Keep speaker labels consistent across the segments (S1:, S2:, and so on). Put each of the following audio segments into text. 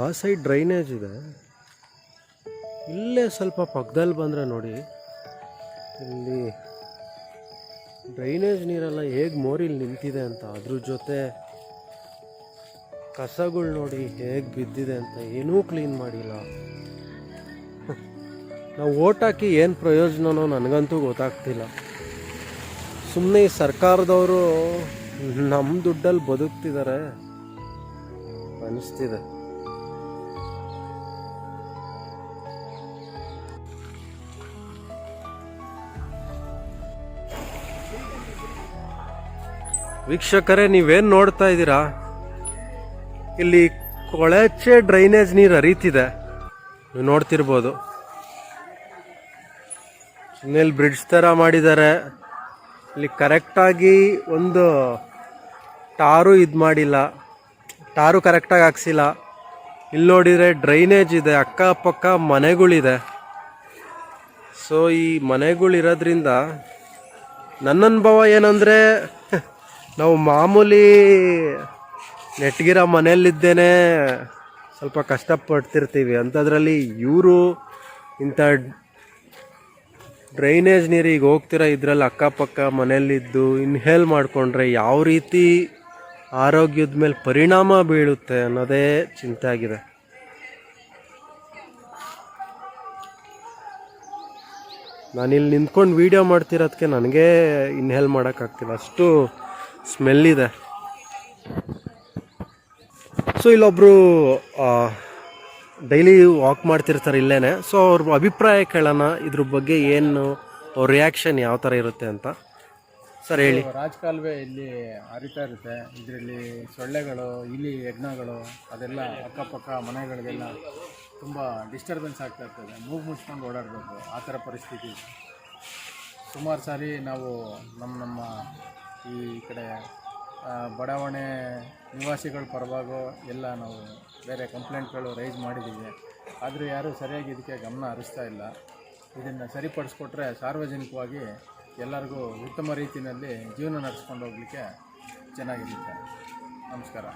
S1: ಆ side drainage ಇದೆ. ಇಲ್ಲೇ ಸ್ವಲ್ಪ ಪಕ್ಕದಲ್ಲಿ ಬಂದರೆ ನೋಡಿ. ಇಲ್ಲಿ ಡ್ರೈನೇಜ್ ನೀರೆಲ್ಲ ಹೇಗೆ ಮೋರಿಲಿ ನಿಂತಿದೆ ಅಂತ ಅದ್ರ ಜೊತೆ ಕಸಗಳು ನೋಡಿ ಹೇಗೆ ಬಿದ್ದಿದೆ ಅಂತ ಏನೂ ಕ್ಲೀನ್ ಮಾಡಿಲ್ಲ. ನಾವು ಓಟ್ ಹಾಕಿ ಏನು ಪ್ರಯೋಜನನೋ ನನಗಂತೂ ಗೊತ್ತಾಗ್ತಿಲ್ಲ. ಸುಮ್ಮನೆ ಈ ಸರ್ಕಾರದವರು ನಮ್ಮ ದುಡ್ಡಲ್ಲಿ ಬದುಕ್ತಿದ್ದಾರೆ ಅನಿಸ್ತಿದೆ ವೀಕ್ಷಕರೇ, ನೀವೇನು ನೋಡ್ತಾ ಇದ್ದೀರಾ? ಇಲ್ಲಿ ಕೊಳಚೆ ಡ್ರೈನೇಜ್ ನೀರು ಹರಿತಿದೆ. ನೀವು ನೋಡ್ತಿರ್ಬೋದು. ಇನ್ನೆಲ್ಲಿ ಬ್ರಿಡ್ಜ್ ಥರ ಮಾಡಿದ್ದಾರೆ. ಇಲ್ಲಿ ಕರೆಕ್ಟಾಗಿ ಒಂದು ಟಾರು ಇದು ಮಾಡಿಲ್ಲ. ಟಾರು ಕರೆಕ್ಟಾಗಿ ಹಾಕ್ಸಿಲ್ಲ. ಇಲ್ಲಿ ನೋಡಿದರೆ ಡ್ರೈನೇಜ್ ಇದೆ, ಅಕ್ಕಪಕ್ಕ ಮನೆಗಳಿದೆ. ಸೊ ಈ ಮನೆಗಳಿರೋದ್ರಿಂದ ನನ್ನ ಅನುಭವ ಏನಂದರೆ ನಾವು ಮಾಮೂಲಿ ನೆಟ್ಗಿರೋ ಮನೆಯಲ್ಲಿದ್ದೇನೆ. ಸ್ವಲ್ಪ ಕಷ್ಟಪಡ್ತಿರ್ತೀವಿ. ಅಂಥದ್ರಲ್ಲಿ ಇವರು ಇಂಥ ಡ್ರೈನೇಜ್ ನೀರಿಗೆ ಹೋಗ್ತಿರೋ ಇದರಲ್ಲಿ ಅಕ್ಕಪಕ್ಕ ಮನೆಯಲ್ಲಿದ್ದು ಇನ್ಹೇಲ್ ಮಾಡಿಕೊಂಡ್ರೆ ಯಾವ ರೀತಿ ಆರೋಗ್ಯದ ಮೇಲೆ ಪರಿಣಾಮ ಬೀಳುತ್ತೆ ಅನ್ನೋದೇ ಚಿಂತೆ ಆಗಿದೆ. ನಾನಿಲ್ಲಿ ನಿಂತ್ಕೊಂಡು ವೀಡಿಯೋ ಮಾಡ್ತಿರೋದಕ್ಕೆ ನನಗೆ ಇನ್ಹೇಲ್ ಮಾಡೋಕ್ಕಾಗ್ತಿಲ್ಲ. ಅಷ್ಟು ಸ್ಮೆಲ್ ಇದೆ. ಸೊ ಇಲ್ಲೊಬ್ಬರು ಡೈಲಿ ವಾಕ್ ಮಾಡ್ತಿರ್ತಾರೆ ಇಲ್ಲೇ ಸೊ ಅವ್ರ ಅಭಿಪ್ರಾಯ ಕೇಳೋಣ. ಇದ್ರ ಬಗ್ಗೆ ಏನು, ಅವ್ರ ರಿಯಾಕ್ಷನ್ ಯಾವ ಥರ ಇರುತ್ತೆ ಅಂತ. ಸರ್ ಹೇಳಿ.
S2: ರಾಜಕಾಲುವೆ ಇಲ್ಲಿ ಹರಿತಾ ಇರುತ್ತೆ. ಇದರಲ್ಲಿ ಸೊಳ್ಳೆಗಳು, ಇಲಿ, ಯಜ್ಞಗಳು, ಅದೆಲ್ಲ ಅಕ್ಕಪಕ್ಕ ಮನೆಗಳಿಗೆಲ್ಲ ತುಂಬ ಡಿಸ್ಟರ್ಬೆನ್ಸ್ ಆಗ್ತಾ ಇರ್ತದೆ. ಮೂಗು ಮುಚ್ಕೊಂಡು ಓಡಾಡಬೇಕು. ಆ ಥರ ಪರಿಸ್ಥಿತಿ ಸುಮಾರು ಸಾರಿ ನಾವು ನಮ್ಮ ನಮ್ಮ ಈ ಕಡೆ ಬಡಾವಣೆ ನಿವಾಸಿಗಳ ಪರವಾಗೋ ಎಲ್ಲ ನಾವು ಬೇರೆ ಕಂಪ್ಲೇಂಟ್ಗಳು ರೈಸ್ ಮಾಡಿದ್ದೀವಿ. ಆದರೂ ಯಾರೂ ಸರಿಯಾಗಿ ಇದಕ್ಕೆ ಗಮನ ಹರಿಸ್ತಾ ಇಲ್ಲ. ಇದನ್ನು ಸರಿಪಡಿಸ್ಕೊಟ್ರೆ ಸಾರ್ವಜನಿಕವಾಗಿ ಎಲ್ಲರಿಗೂ ಉತ್ತಮ ರೀತಿಯಲ್ಲಿ ಜೀವನ ನಡೆಸ್ಕೊಂಡು ಹೋಗಲಿಕ್ಕೆ ಚೆನ್ನಾಗಿರುತ್ತೆ. ನಮಸ್ಕಾರ.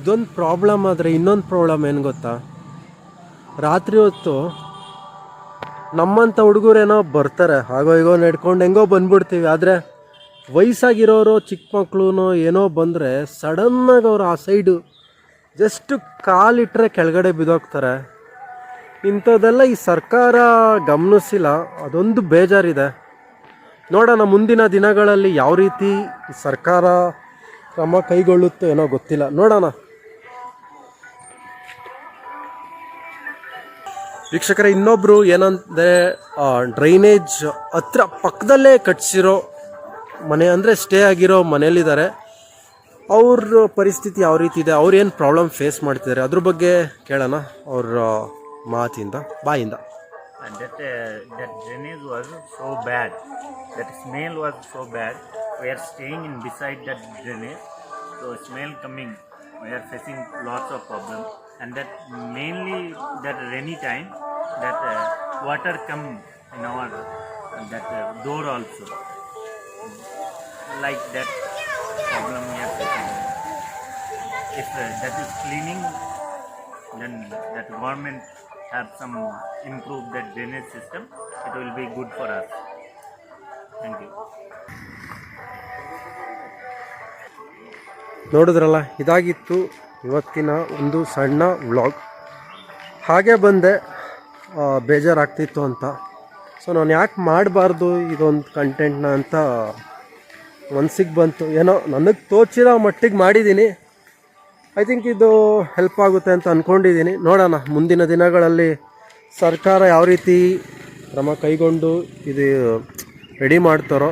S1: ಇದೊಂದು ಪ್ರಾಬ್ಲಮ್ ಆದರೆ ಇನ್ನೊಂದು ಪ್ರಾಬ್ಲಮ್ ಏನು ಗೊತ್ತಾ? ರಾತ್ರಿ ಹೊತ್ತು ನಮ್ಮಂಥ ಹುಡುಗರೇನೋ ಬರ್ತಾರೆ, ಹಾಗೋ ಹೀಗೋ ನಡ್ಕೊಂಡು ಹೆಂಗೋ ಬಂದ್ಬಿಡ್ತೀವಿ. ಆದರೆ ವಯಸ್ಸಾಗಿರೋರು ಚಿಕ್ಕ ಮಕ್ಕಳು ಏನೋ ಬಂದರೆ ಸಡನ್ನಾಗಿ ಅವರು ಆ ಸೈಡು ಜಸ್ಟ್ ಕಾಲಿಟ್ಟರೆ ಕೆಳಗಡೆ ಬಿದ್ದೋಗ್ತಾರೆ. ಇಂಥದ್ದೆಲ್ಲ ಈ ಸರ್ಕಾರ ಗಮನಿಸಿಲ್ಲ, ಅದೊಂದು ಬೇಜಾರಿದೆ. ನೋಡೋಣ, ಮುಂದಿನ ದಿನಗಳಲ್ಲಿ ಯಾವ ರೀತಿ ಸರ್ಕಾರ ಕ್ರಮ ಕೈಗೊಳ್ಳುತ್ತೋ ಏನೋ ಗೊತ್ತಿಲ್ಲ. ನೋಡೋಣ. ವೀಕ್ಷಕರ, ಇನ್ನೊಬ್ರು ಏನಂದರೆ ಡ್ರೈನೇಜ್ ಹತ್ರ ಪಕ್ಕದಲ್ಲೇ ಕಟ್ಸಿರೋ ಮನೆ ಅಂದರೆ ಸ್ಟೇ ಆಗಿರೋ ಮನೇಲಿದ್ದಾರೆ ಅವ್ರ ಪರಿಸ್ಥಿತಿ ಯಾವ ರೀತಿ ಇದೆ? ಅವ್ರು ಪ್ರಾಬ್ಲಮ್ ಫೇಸ್ ಮಾಡ್ತಿದ್ದಾರೆ? ಅದ್ರ ಬಗ್ಗೆ ಕೇಳೋಣ ಅವ್ರ ಮಾತಿಂದ, ಬಾಯಿಂದ.
S3: Drainage was so bad that smell was so bad we are staying in beside that drainage so smell coming we are facing lots of problems and that mainly that rainy time that uh, water come in our uh, that uh, door also like that problem we are facing if uh, that is cleaning then that government have some improve that drainage system it will be good for us thank you
S1: ನೋಡಿದ್ರಲ್ಲ ಇದಾಗಿತ್ತು ಇವತ್ತಿನ ಒಂದು ಸಣ್ಣ vlog. ಹಾಗೆ ಬಂದೆ ಬೇಜಾರಾಗ್ತಿತ್ತು ಅಂತ. So ನಾನು ಯಾಕೆ ಮಾಡಬಾರ್ದು ಇದೊಂದು ಕಂಟೆಂಟ್ನ ಅಂತ ಮನ್ಸಿಗೆ ಬಂತು. ಏನೋ ನನಗೆ ತೋಚಿರೋ ಮಟ್ಟಿಗೆ ಮಾಡಿದ್ದೀನಿ ಐ ಥಿಂಕ್ ಇದು ಹೆಲ್ಪ್ ಆಗುತ್ತೆ ಅಂತ ಅಂದ್ಕೊಂಡಿದ್ದೀನಿ ನೋಡೋಣ, ಮುಂದಿನ ದಿನಗಳಲ್ಲಿ ಸರ್ಕಾರ ಯಾವ ರೀತಿ ಕ್ರಮ ಕೈಗೊಂಡು ಇದು ರೆಡಿ ಮಾಡ್ತಾರೋ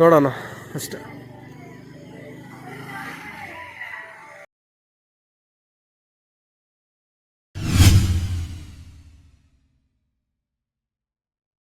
S1: ನೋಡೋಣ ಅಷ್ಟೆ.